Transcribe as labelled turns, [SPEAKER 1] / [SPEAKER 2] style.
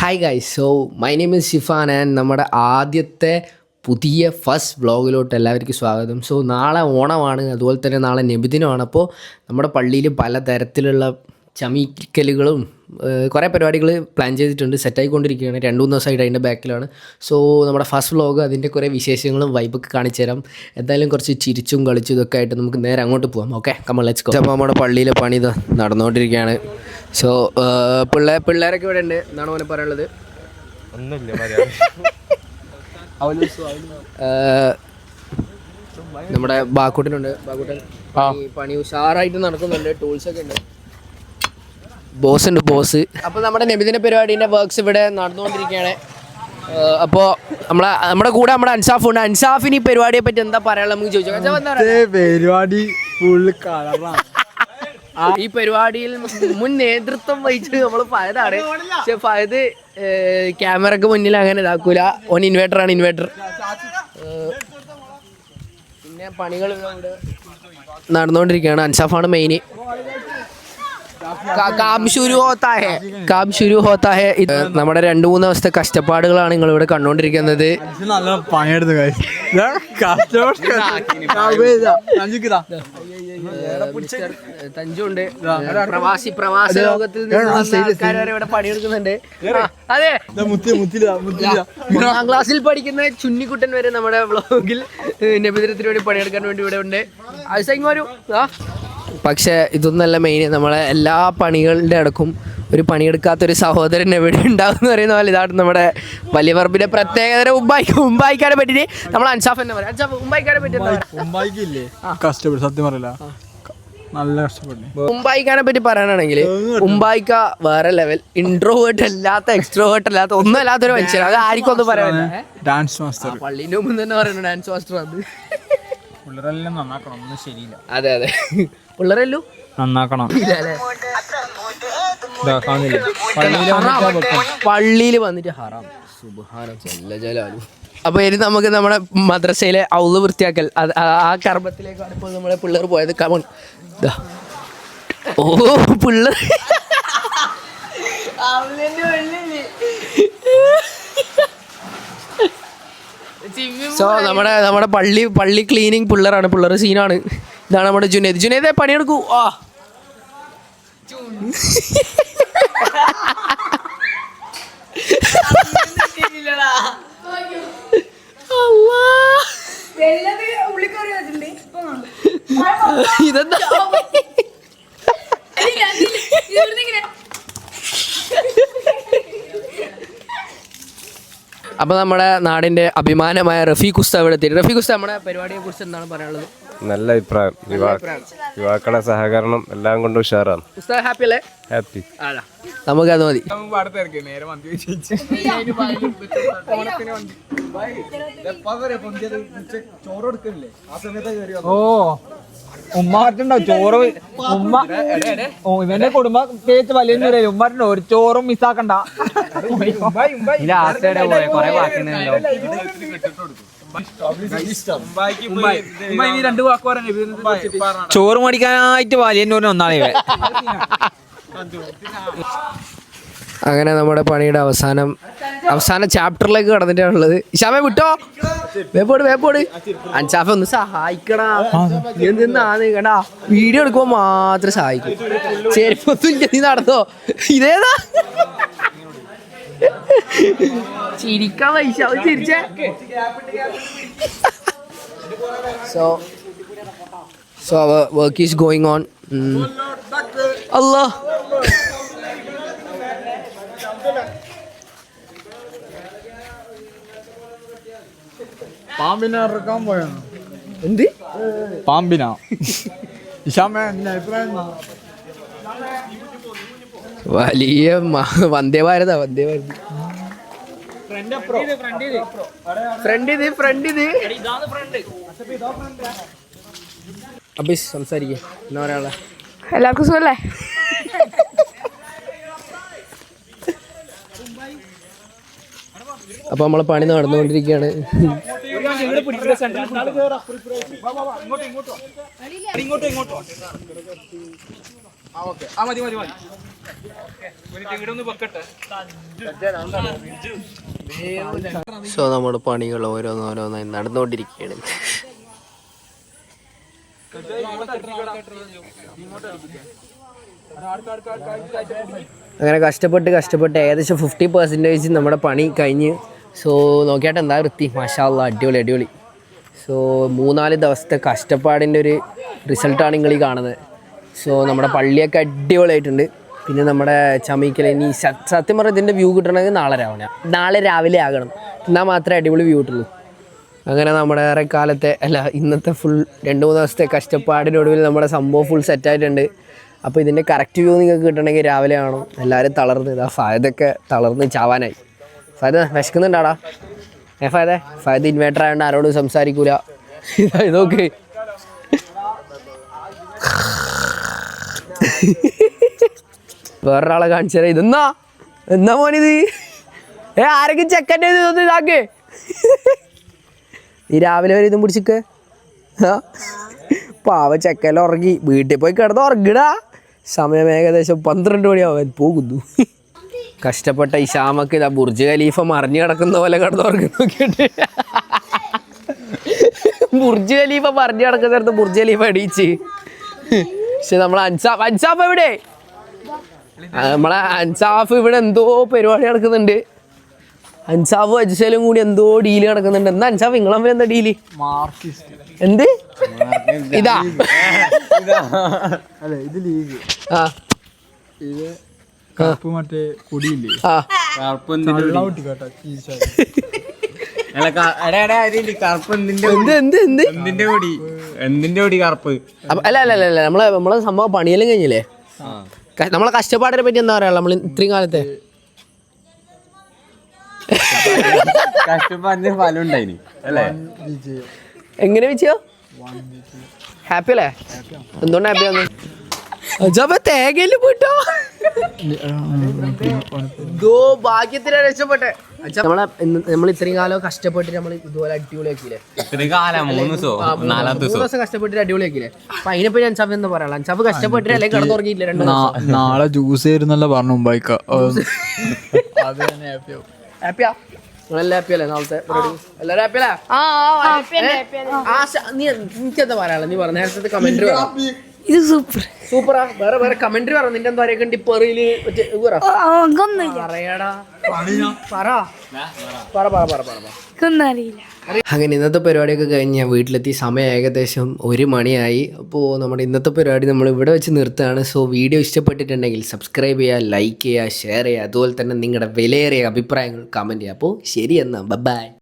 [SPEAKER 1] Hi guys so my name is Shifan and നമ്മുടെ ആദ്യത്തെ പുതിയ ഫസ്റ്റ് വ്ളോഗിലോട്ട് എല്ലാവർക്കും സ്വാഗതം. സോ നാളെ ഓണമാണ് അതുപോലെ തന്നെ നാളെ നബിദിനമാണ്. അപ്പോൾ നമ്മുടെ പള്ളിയിൽ പലതരത്തിലുള്ള ചമീക്കലുകളും കുറേ പരിപാടികൾ പ്ലാൻ ചെയ്തിട്ടുണ്ട് സെറ്റായിക്കൊണ്ടിരിക്കുകയാണ് രണ്ട് മൂന്ന് ദിവസമായിട്ട് അതിന്റെ ബാക്കിലാണ് സോ നമ്മുടെ ഫസ്റ്റ് വ്ളോഗ് അതിന്റെ കുറേ വിശേഷങ്ങളും വൈബൊക്കെ കാണിച്ചു തരാം. എന്തായാലും കുറച്ച് ചിരിച്ചും കളിച്ചും ഇതൊക്കെ ആയിട്ട് നമുക്ക് നേരെ അങ്ങോട്ട് പോകാം ഓക്കെ കമ്മൾ ലെറ്റ്സ് അപ്പോൾ നമ്മുടെ പള്ളിയിലെ പണി ഇത് നടന്നുകൊണ്ടിരിക്കുകയാണ്. സോ പിള്ളേ പിള്ളേരൊക്കെ ഇവിടെ ഉണ്ട് എന്നാണ് മോനെ പറയാനുള്ളത്?
[SPEAKER 2] ഒന്നുമില്ല
[SPEAKER 1] ഏഹ്, നമ്മുടെ ബാക്കൂട്ടനുണ്ട്. ബാക്കൂട്ടൻ പണി- ഉഷാറായിട്ട് നടക്കുന്നുണ്ട്. ടൂൾസ് ഒക്കെ ഉണ്ട്. ബോസ് ഉണ്ട് ബോസ് അപ്പോൾ നമ്മുടെ നബിദിന പരിപാടിന്റെ വർക്ക്സ് ഇവിടെ നടന്നുകൊണ്ടിരിക്കുകയാണ്. അപ്പോ അപ്പോൾ നമ്മളെ നമ്മുടെ കൂടെ നമ്മുടെ അൻസാഫ് ഉണ്ട്. അൻസാഫിന് ഈ പരിപാടിയെ പറ്റി എന്താ പറയാനുള്ളത് നമുക്ക് ചോദിച്ചു.
[SPEAKER 2] പരിപാടി ഫുള്ള് കളറാണ്
[SPEAKER 1] ഈ പരിപാടിയിൽ മുൻ നേതൃത്വം വഹിച്ചത് നമ്മൾ ഫയതാണ് പക്ഷെ ഫയത് ക്യാമറക്ക് മുന്നിൽ അങ്ങനെ ഇതാക്കൂല. ഓൻ ഇൻവേർട്ടർ ആണ് ഇൻവേർട്ടർ പിന്നെ പണികൾ നടന്നുകൊണ്ടിരിക്കുകയാണ്. അൻസാഫാണ് മെയിൻ കാം ശുരു ഹോത്താ ഹേ. കാം ശുരു ഹോത്താ ഹേ. ഇത് നമ്മുടെ രണ്ട് മൂന്ന് ദിവസത്തെ കഷ്ടപ്പാടുകളാണ് നിങ്ങൾ ഇവിടെ കണ്ടുകൊണ്ടിരിക്കുന്നത്
[SPEAKER 2] നല്ല പണിയെടുത്ത്
[SPEAKER 1] തഞ്ചുണ്ട്. പ്രവാസി പ്രവാസ ലോകത്തിൽ ഇവിടെ പണിയെടുക്കുന്നുണ്ട്. അതെ. ഒന്നാം ക്ലാസ്സിൽ പഠിക്കുന്ന ചുന്നിക്കുട്ടൻ വരെ നമ്മുടെ ബ്ലോഗിൽ നബിദിനത്തിന് വേണ്ടി പണിയെടുക്കാൻ വേണ്ടി ഇവിടെ ഉണ്ട്. വരൂ. ആ. പക്ഷേ ഇതൊന്നല്ല മെയിൻ നമ്മളെ എല്ലാ പണികളുടെ അടക്കും ഒരു പണിയെടുക്കാത്ത ഒരു സഹോദരൻ എവിടെ ഉണ്ടാവും എന്ന് പറയുന്ന പോലെ ഇതാണ് നമ്മുടെ വലിയ പറമ്പിന്റെ പ്രത്യേകത ഉമ്പായിക്കാനെ ഉമ്പായിക്കാരെ പറ്റിയിട്ട് നമ്മൾ അൻസാഫ് തന്നെ പറയാം. അൻസാഫ് ഉമ്പായിക്കാരെ പറ്റി എന്താ പറയാ?
[SPEAKER 2] കഷ്ടപ്പെട്ടു സത്യം പറയില്ല. നല്ല കഷ്ടപ്പെട്ടു.
[SPEAKER 1] ഉമ്പായിക്കാനെ പറ്റി പറയാനാണെങ്കിൽ ഉമ്പായിക്ക വേറെ ലെവൽ ഇൻട്രോവേർട്ട് അല്ലാത്ത എക്സ്ട്രോവേർട്ട് അല്ലാത്ത ഒന്നും അല്ലാത്തൊരു മനുഷ്യൻ അത് ആർക്കും ഒന്നും പറയാനില്ല.
[SPEAKER 2] ഡാൻസ് മാസ്റ്റർ
[SPEAKER 1] പള്ളിന്റെ മുമ്പ് തന്നെ പറയുന്നു ഡാൻസ് മാസ്റ്റർ അത്
[SPEAKER 2] പിള്ളേരെല്ലാം നന്നാക്കണം ഒന്നും ശരിയില്ല.
[SPEAKER 1] അതെ അതെ. പിള്ളേരല്ലോ?
[SPEAKER 2] നന്നാക്കണം.
[SPEAKER 1] പള്ളിയിൽ വന്നിട്ട് ഹറാം. സുബ്ഹാന ജല്ല ജലാലു. അപ്പൊ ഇനി നമുക്ക് നമ്മുടെ മദ്രസയിലെ ഔൾ വൃത്തിയാക്കൽ. അത് ആ- കർമ്മത്തിലേക്കാണ് ഇപ്പോൾ നമ്മളെ പിള്ളേർ പോയത്. കമൺ. ഓ പിള്ളേർ. സോ നമ്മുടെ നമ്മുടെ പള്ളി പള്ളി ക്ലീനിങ് പിള്ളേരാണ്. പിള്ളേർ സീനാണ് ഇതാണ് നമ്മുടെ ജുനേദ്. ജുനേദ് പണിയെടുക്കൂ. ആ. അപ്പൊ നമ്മുടെ നാടിന്റെ അഭിമാനമായ റഫീഖ് ഉസ്താവ് ഇവിടെ എത്തി റഫീഖ് ഉസ്താവ് നമ്മുടെ പരിപാടിയെ കുറിച്ച് എന്താണ് പറയാനുള്ളത്?
[SPEAKER 3] നല്ല അഭിപ്രായം. യുവാക്കളുടെ യുവാക്കളെ സഹകരണം എല്ലാം കൊണ്ടും ഉഷാറാണ്.
[SPEAKER 1] ഉസ്താവ് ഹാപ്പി അല്ലേ?
[SPEAKER 3] ഹാപ്പി
[SPEAKER 1] നമുക്ക് നമുക്കത് മതി.
[SPEAKER 2] ഓ. ഉമ്മാറ്റുണ്ടാവും ചോറ് ഉമ്മ ഓ ഇവന്റെ കുടുംബ തേച്ച് വലിയ ഉമ്മാറ്റുണ്ടോ ഒരു ചോറും മിസ്സാക്കണ്ട ചോറ് മേടിക്കാനായിട്ട് വലിയ ഒന്നാണ് ഇവൻ.
[SPEAKER 1] അങ്ങനെ നമ്മുടെ പണിയുടെ അവസാനം അവസാന ചാപ്റ്ററിലേക്ക് കടന്നിട്ടാണുള്ളത്. ഇഷാമെ വിട്ടോ? വേപ്പോട് വേപ്പോട് അൻഷാഫ ഒന്ന് സഹായിക്കടാ. എന്തിന്നാന്ന് കണ്ടാ വീഡിയോ എടുക്കുമ്പോ മാത്രം സഹായിക്കും. ചെരുപ്പൊന്നും ഇല്ല നീ നടന്നോ? ഇതേതാ? ചിരിക്കാൻ പൈസ ചിരിച്ചേ. So so work is going on അല്ലാ
[SPEAKER 2] പാമ്പിനെ ഇറക്കാൻ പോയോ
[SPEAKER 1] എന്ത്?
[SPEAKER 2] പാമ്പിനാ. ഇഷാമ നിന്റെ അഭിപ്രായം എന്താ?
[SPEAKER 1] വലിയ മ- വന്ദേ ഭാരത വന്ദേ ഭാരത്. ഫ്രണ്ട് ഇത് ഫ്രണ്ട് ഇത്. അപ്പൊ സംസാരിക്കേ. എന്നാ പറയാനുള്ള?
[SPEAKER 4] എല്ലാവർക്കും സുഖല്ലേ?
[SPEAKER 1] അപ്പൊ നമ്മളെ പണി നടന്നുകൊണ്ടിരിക്കുകയാണ്. സോ നമ്മുടെ പണികൾ ഓരോന്നോരോന്നായി നടന്നുകൊണ്ടിരിക്കുകയാണ്. അങ്ങനെ കഷ്ടപ്പെട്ട് കഷ്ടപ്പെട്ട് ഏകദേശം ഫിഫ്റ്റി പെർസെന്റേജ് നമ്മുടെ പണി കഴിഞ്ഞ്. സോ നോക്കിയാട്ടെ എന്താ വൃത്തി. മഷാള്ള അടിപൊളി അടിപൊളി. സോ മൂന്നാൽ ദിവസത്തെ കഷ്ടപ്പാടിന്റെ ഒരു റിസൾട്ടാണ് നിങ്ങൾ ഈ കാണുന്നത്. സോ നമ്മുടെ പള്ളിയൊക്കെ അടിപൊളിയായിട്ടുണ്ട്. പിന്നെ നമ്മുടെ ചമീക്കൽ ഇനി സത്യം പറഞ്ഞാൽ ഇതിന്റെ വ്യൂ കിട്ടണമെങ്കിൽ നാളെ രാവിലെ നാളെ രാവിലെ ആകണം. എന്നാൽ മാത്രമേ അടിപൊളി വ്യൂ കിട്ടുള്ളൂ. അങ്ങനെ നമ്മുടെ ഏറെ കാലത്തെ അല്ല ഇന്നത്തെ ഫുൾ രണ്ട് മൂന്ന് ദിവസത്തെ കഷ്ടപ്പാടിനൊടുവിൽ നമ്മുടെ സംഭവം ഫുൾ സെറ്റായിട്ടുണ്ട് അപ്പോൾ ഇതിന്റെ കറക്റ്റ് വ്യൂ നിങ്ങൾക്ക് കിട്ടണമെങ്കിൽ രാവിലെ ആണോ എല്ലാവരും തളർന്ന് ഇതാ ഫായതൊക്കെ തളർന്ന് ചാവാനായി. ഫായത വിശക്കുന്നുണ്ടാടാ? ഏ ഫായതെ ഫായത് ഇൻവേർട്ടർ ആയതുകൊണ്ട് ആരോടും സംസാരിക്കൂല. ഇതാ ഇതൊക്കെ വേറൊരാളെ കാണിച്ചു തരാം. ഇതെന്നാ? എന്നാ മോനിത് ഏ ആരൊക്കെ ചെക്കന്റെ ഇതാക്കേ? ഈ രാവിലെ വരെ ഇതും പിടിച്ചിക്ക്. ആ? പാവ ചെക്കല ഉറങ്ങി. വീട്ടിൽ പോയി കിടന്ന് ഉറങ്ങിടാ. സമയം ഏകദേശം പന്ത്രണ്ട് മണിയാവാൻ പോകുന്നു. കഷ്ടപ്പെട്ട ഇഷാമക്ക് ഇതാ ബുർജ് ഖലീഫ മറിഞ്ഞു കിടക്കുന്ന പോലെ കിടന്ന് ഉറങ്ങി നോക്കിയിട്ട്. ബുർജ് ഖലീഫ മറിഞ്ഞു കിടക്കുന്നിടത്ത് ബുർജ് ഖലീഫ അടിയിച്ച് പക്ഷെ നമ്മളെ അൻസാഫ് അൻസാഫ് എവിടെ? നമ്മളെ അൻസാഫ് ഇവിടെ എന്തോ പരിപാടി നടക്കുന്നുണ്ട്. അൻസാഫ് അജ്സലും കൂടി എന്തോ ഡീൽ നടക്കുന്നുണ്ട്. എന്താ അൻസാഫ് നിങ്ങൾ തമ്മിൽ എന്താ
[SPEAKER 2] ഡീൽ
[SPEAKER 1] എന്ത്? ഇതാ.
[SPEAKER 2] അല്ലെ ഇത് ലീഗ്.
[SPEAKER 1] ആ.
[SPEAKER 2] ഇത് കറുപ്പ് മറ്റേ
[SPEAKER 4] കറുപ്പ് എന്തിന്റെ എന്തിന്റെ കറുപ്പ്?
[SPEAKER 1] അല്ല അല്ല അല്ല നമ്മളെ നമ്മളെ സംഭവം പണിയെല്ലാം കഴിഞ്ഞില്ലേ? നമ്മളെ കഷ്ടപ്പാടിനെ പറ്റി എന്താ പറയാ? നമ്മൾ ഇത്രയും കാലത്തെ
[SPEAKER 4] കഷ്ടപ്പാടിന് ഫലം ഉണ്ടായിന് അല്ലേ?
[SPEAKER 2] വിജയം
[SPEAKER 1] എങ്ങനെ വിജയോ? ഹാപ്പി അല്ലേ? എന്തുകൊണ്ട് ഹാപ്പി ആന്ന് അജാബ തേങ്ങയിൽ പോയിട്ടോ? ഇതോ ഭാഗ്യത്തിനാ രക്ഷപ്പെട്ടെ. നമ്മളെ നമ്മൾ ഇത്രയും കാലം കഷ്ടപ്പെട്ട് നമ്മൾ ഇതുപോലെ അടിപൊളിയാക്കിയില്ലേ?
[SPEAKER 4] ഇത്ര കാലം മൂന്ന് ദിവസവും നാലാം
[SPEAKER 1] മൂന്ന് ദിവസം കഷ്ടപ്പെട്ടിട്ട് അടിപൊളിയാക്കിയില്ലേ? അപ്പൊ അതിനെപ്പറ്റി അൻസാഫ് എന്താ പറയാ? അൻസാഫ് കഷ്ടപ്പെട്ടിട്ട് അല്ലെങ്കിൽ കിടന്നുറങ്ങിയില്ല രണ്ട് രണ്ടു
[SPEAKER 2] നാളെ ജ്യൂസ് ആയിരുന്നല്ലോ പറഞ്ഞു മുമ്പായിക്ക അത് തന്നെ ഹാപ്പി ആവും.
[SPEAKER 1] ഹാപ്പിയാ? നിങ്ങളെല്ലാം ഹാപ്പിയല്ലേ നാളത്തെ പരിപാടി? എല്ലാവരും ഹാപ്പിയല്ലേ? ആ നീ എനിക്കെന്താ പറയാനുള്ളത്? നീ പറഞ്ഞ നേരത്തെ കമന്ററി
[SPEAKER 5] ഇത് സൂപ്പർ
[SPEAKER 1] സൂപ്പറാ വേറെ വേറെ കമന്ററി പറ. നിന്റെ എന്താ പറയുക ഡിപ്പറിയിൽ മറ്റേ പറയടാ. അങ്ങനെ ഇന്നത്തെ പരിപാടിയൊക്കെ കഴിഞ്ഞ് ഞാൻ വീട്ടിലെത്തി. സമയം ഏകദേശം ഒരു മണിയായി. അപ്പോൾ നമ്മുടെ ഇന്നത്തെ പരിപാടി നമ്മൾ ഇവിടെ വെച്ച് നിർത്തുകയാണ്. സോ വീഡിയോ ഇഷ്ടപ്പെട്ടിട്ടുണ്ടെങ്കിൽ സബ്സ്ക്രൈബ് ചെയ്യുക ലൈക്ക് ചെയ്യുക ഷെയർ ചെയ്യുക. അതുപോലെ തന്നെ നിങ്ങളുടെ വിലയേറിയ അഭിപ്രായങ്ങൾ കമന്റ് ചെയ്യുക. അപ്പോൾ ശരി എന്നാൽ ബൈ